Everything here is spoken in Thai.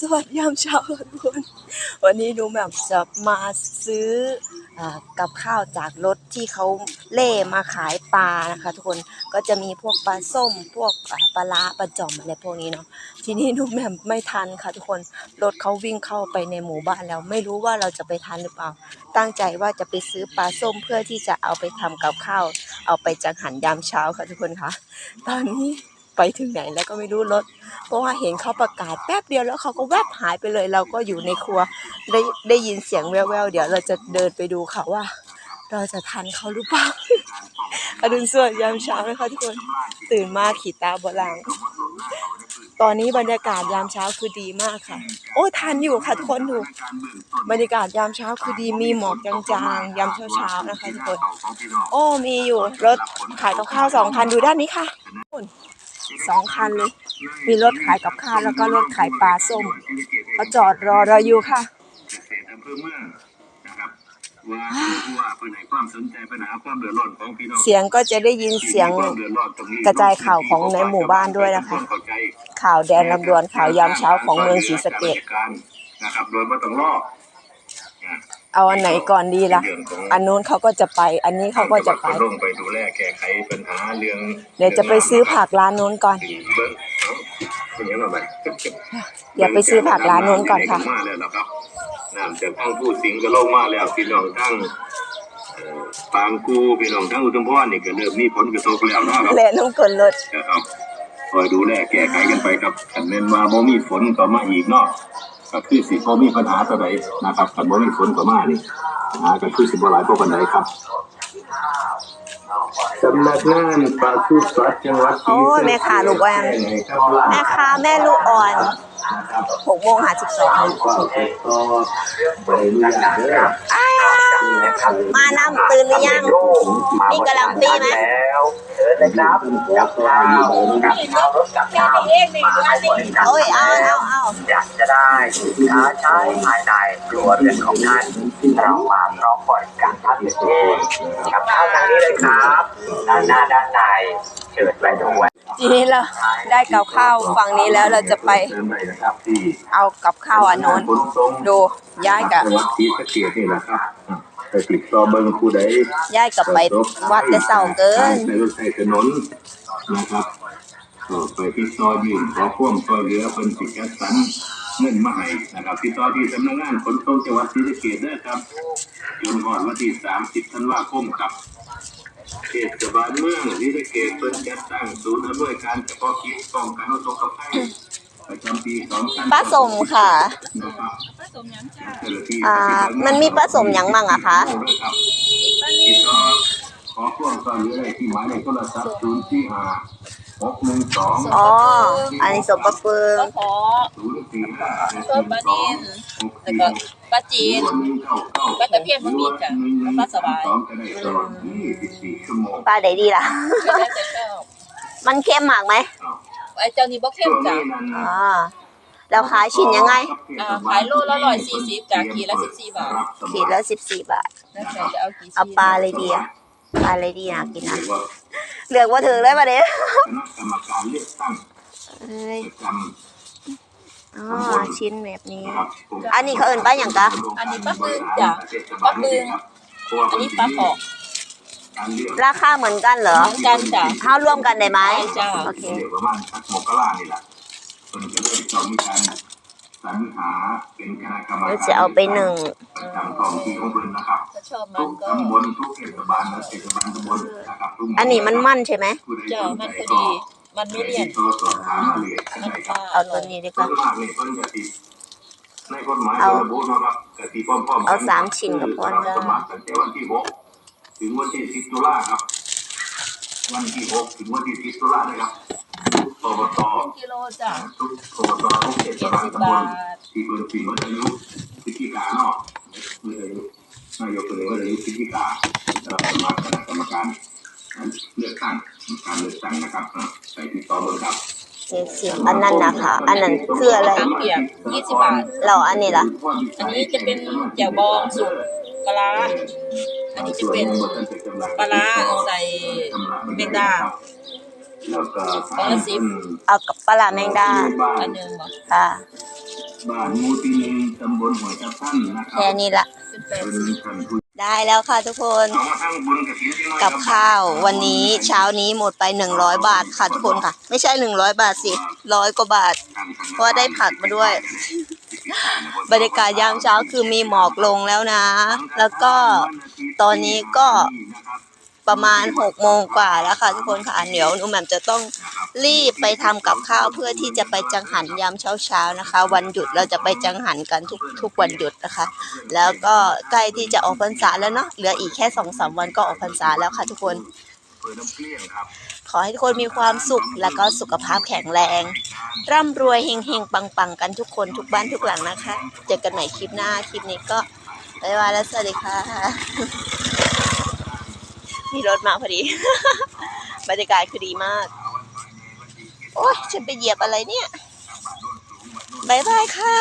สวัสดียามเช้าค่ะทุกคนวันนี้ดูแบบจะมาซื้ออกับข้าวจากรถที่เขาเล่มาขายปลานะคะ ทุกคนก็จะมีพวกปลาส้ม พวกปลาร้าปลาจอมอะไรพวกนี้เนาะทีนี้ดูแบบไม่ทันค่ะทุกคนรถเขาวิ่งเข้าไปในหมู่บ้านแล้ว ไม่รู้ว่าเราจะไปทันหรือเปล่า ตั้งใจว่าจะไปซื้อปลาส้มเพื่อที่จะเอาไปทำกับข้าว เอาไปจังหันยามเช้าค่ะทุกคนคะตอนนี้ ไปถึงไหนแล้วก็ไม่รู้รถ เพราะว่าเห็นเขาประกาศแป๊บเดียวแล้วเขาก็แวบหายไปเลย เราก็อยู่ในครัวได้ได้ยินเสียงแว่วๆเดี๋ยวเราจะเดินไปดูค่ะว่า เราจะทันเขาหรือเปล่าอรุณสวัสดิ์ยามเช้านะคะทุกคนตื่นมาขีดตาบลังตอนนี้บรรยากาศยามเช้าคือดีมากค่ะ โอ้ทันอยู่ค่ะทุกคนดูบรรยากาศยามเช้าคือดีมีหมอกจางๆยามเช้าๆนะคะทุกคน โอ้มีอยู่รถขายกับข้าวสองคันดูด้านนี้ค่ะ สองคันเลย มีรถขายกับข้าวแล้วก็รถขายปลาส้มเขาจอดรอเราอยู่ค่ะเกษตรอำเภอเมืองนะครับว่าผู้ว่าเพิ่นให้ความสนใจปัญหาความเดือดร้อนของพี่น้องเสียงก็จะได้ยินเสียงความเดือดร้อนตรงนี้กระจายข่าวของในหมู่บ้านด้วยนะคะเข้าใจข่าวแดนลำดวนข่าวยามเช้าของเมืองศรีสะเกษนะครับโดยไม่ต้องรอนะ เอาอันไหนก่อนดีล่ะเรื่องของอันนู้นเขาก็จะไป อันนี้เขาก็จะไปลงไปดูแลแก้ไขปัญหาเรื่อง เดี๋ยวจะไปซื้อผักร้านนู้นก่อนเบิ้งเอ้าเป็นยังไงบ้างเดี๋ยวไปซื้อผักร้านนู้นก่อนค่ะมาแล้วนะครับน้ำจากทั้งผู้สิงห์ก็ลงมาแล้วพี่น้องทั้งเอ่อปางกูพี่น้องทั้งอุดมพรนี่ก็เริ่มมีผลกระทบแล้วเนาะครับแลน้ำกลนรถนะครับคอยดูแลแก้ไขกันไปครับขันเน้นว่าโมมีฝนก็มาอีกเนาะ ก็คือสิโมมีปัญหาตัวใดนะครับขันโมมีฝนก็มานี่ปัญหาก็คือสิบหลายพวกปันใดครับสำนักงานปศุสัตว์จังหวัดศรีโอ้ยแม่ค้าลูกแอมแม่ค้าแม่ลูกอ่อนนะครับหกโมงหาสิบสองเอาความติดต่อไปเรื่อยๆเด้อ อ้าว มาน้ำตื่นหรือยังมีกะหล่ำปีไหมแล้วเชิญเลยครับกับข้าวกับข้าวรถกับข้าวมาให้บริการโอ้ยเอาเอาเอาอยากจะได้สินค้าใช้ภายในครัวเรือนของท่านเรามาพร้อมบริการท่านเองกับข้าวทางนี้เลยครับด้านหน้าด้านในเชิญไปด้วยทีนี้เราได้กับข้าวฝั่งนี้แล้วเราจะไปเดินไปนะครับที่เอากับข้าวอันโน้นขนส่งดูย้ายกับจังหวัดศรีสะเกษนี่แหละครับ ไปติดต่อเบิ่งผู้ใดย้ายกับไปวัดแต่เสาเกินใช้รถใช้ถนนนะครับก็ไปที่ซอยยืนขอพ่วงซอยเหลือเป็นสิจัดสรรเงินมาให้นะครับที่ต่อที่สำนักงานขนส่งจังหวัดศรีสะเกษเด้อครับจนก่อนวันที่30ธันวาคมครับเทศบาลเมืองศรีสะเกษเพิ่นจัดตั้งศูนย์อำนวยการเฉพาะกิจป้องกันอุทกภัย ประจำปี2000ป้าสมค่ะนะครับอ่ามันมีผสมหยังมั่งอะคะติดต่อขอพ่วงตอนนี้เลยที่หมายเลขโทรศัพท์ศูนย์สี่ห้าหกหนึ่งสองอ๋อ อันนี้สมประเฟืองขอศูนย์สี่ห้าเพิ่มปลานินแล้วก็ปลาจีนปลาตะเพียนบ่มีจ้ะปลาสวายสองจะได้ตลอดยี่สิบสี่ชั่วโมงปลาไหนดีล่ะไม่ได้แต่ชอบมันเค็มมากไหม ไอ้เจ้านี่บ่เข้มจ้ะอ่าแล้วขายชิ้นยังไง อ่าขายโลละ140จ้ะขีดละ14บาทขีดละสิบสี่บาท แล้วแต่จะเอากี่ชิ้นเอาปลาเลยดีอะปลาเลยดีนะกินนะเลือกว่าถึงเลยประเดี๋ยวคณะกรรมการเลือกตั้งเอ้ยประจอ๋อชิ้นแบบนี้ำนะครับอันนี้เขาเอิ่นป้าอย่างกะอันนี้ปลาบึงจ้ะปลาบึงอันนี้ปลาปอก ราคาเหมือนกันเหรอเหมือนกันจ้ะเข้าร่วมกันได้ไหมได้จ้ะโอเคเดี๋ยวประมาณสักโมกรานี่แหละคนจะได้จองมีการสรรหาเป็นคณะกรรมการเดี๋ยวจะเอาไปหนึ่งประจำท้องที่ของเพิ่นนะครับถ้าชอบมัทุนกก็ตำบลทุกเทศบาลและเทศบาลตำบลนะครับทุกหอันนี้มันมั่นใช่ไหมผู้ใดจ้ะสนมันใจพอก็ดีมันไม่เลี่ยนติดต่อสอบถามมาเลยก็มันได้ปครับลาเอาตัวนี้ดีกส่วว่านมากนี่เพิ่นจะติดในกฎหมายเอาระบุนะครับกติพร้อมๆเอาสามชิ้นก็พอรับสมัครตั้งแต่วันที่หก ถึงวันที่สิบตุลาครับ วันที่หกถึงวันที่สิบตุลานะครับทุกอบตกิโลจ้ะทุกอบตทุกเทศบาลตำบลที่เปิดปีวัฒนุพิธีการเนาะเมื่ออายุนายกเลยว่าอายุพิธีการรับสมัครคณะกรรมการเลือกตั้งการเลือกตั้งนะครับอะใส่ที่ต่อเบอร์ครับเจ็ดสิบอันนั้นนะคะอันนั้นคืออะไรทั้งเปียก20บาทเราอันนี้ล่ะ อันนี้จะเป็นแจ่วบองสุก ปลาร้าอันนี้จะเป็นปลาร้าใส่เมงดาแล้วก็คนละสิบเอากับปลาร้าแมงดาบ้าอันนหนึ่งบอกค่ะบ้านหมูที่หนึ่งตำบลหัวตะพันนะครัแค่นี้ละเป็นแปดเป็นสิบท่านผู้ได้แล้วค่ะทุกคนเอามาทั้งบุญกฐินที่น้อยกับข้าววันนี้เช้านี้หมดไป100บาทค่ะทุกคนค่ะ ไม่ใช่100บาทสิร้อยกว่าบาท เพราะว่าได้ผักมาด้วย บรรยากาศยามเช้าคือมีหมอกลงแล้วนะ แล้วก็ตอนนี้ก็ประมาณ6โมงกว่าแล้วค่ะทุกคนค่ะเดี๋ยวหนูแหม่มจะต้องรีบไปทำกับข้าวเพื่อที่จะไปจังหันยามเช้าๆนะคะ วันหยุดเราจะไปจังหันกันทุกทุกวันหยุดนะคะ แล้วก็ใกล้ที่จะออกพรรษาแล้วเนาะเหลืออีกแค่สองสามวันก็ออกพรรษาแล้วค่ะทุกคน ขอให้ทุกคนมีความสุขและก็สุขภาพแข็งแรง ร่ำรวยเฮงเฮงปังปังๆ กันทุกคนทุกบ้านทุกหลังนะคะ เจอกันใหม่คลิปหน้า คลิปนี้ก็บ๊ายบายแล้วสวัสดีค่ะ มีรถมาพอดี บรรยากาศคือดีมาก โอ้ยฉันไปเหยียบอะไรเนี่ยบ๊ายบายค่ะ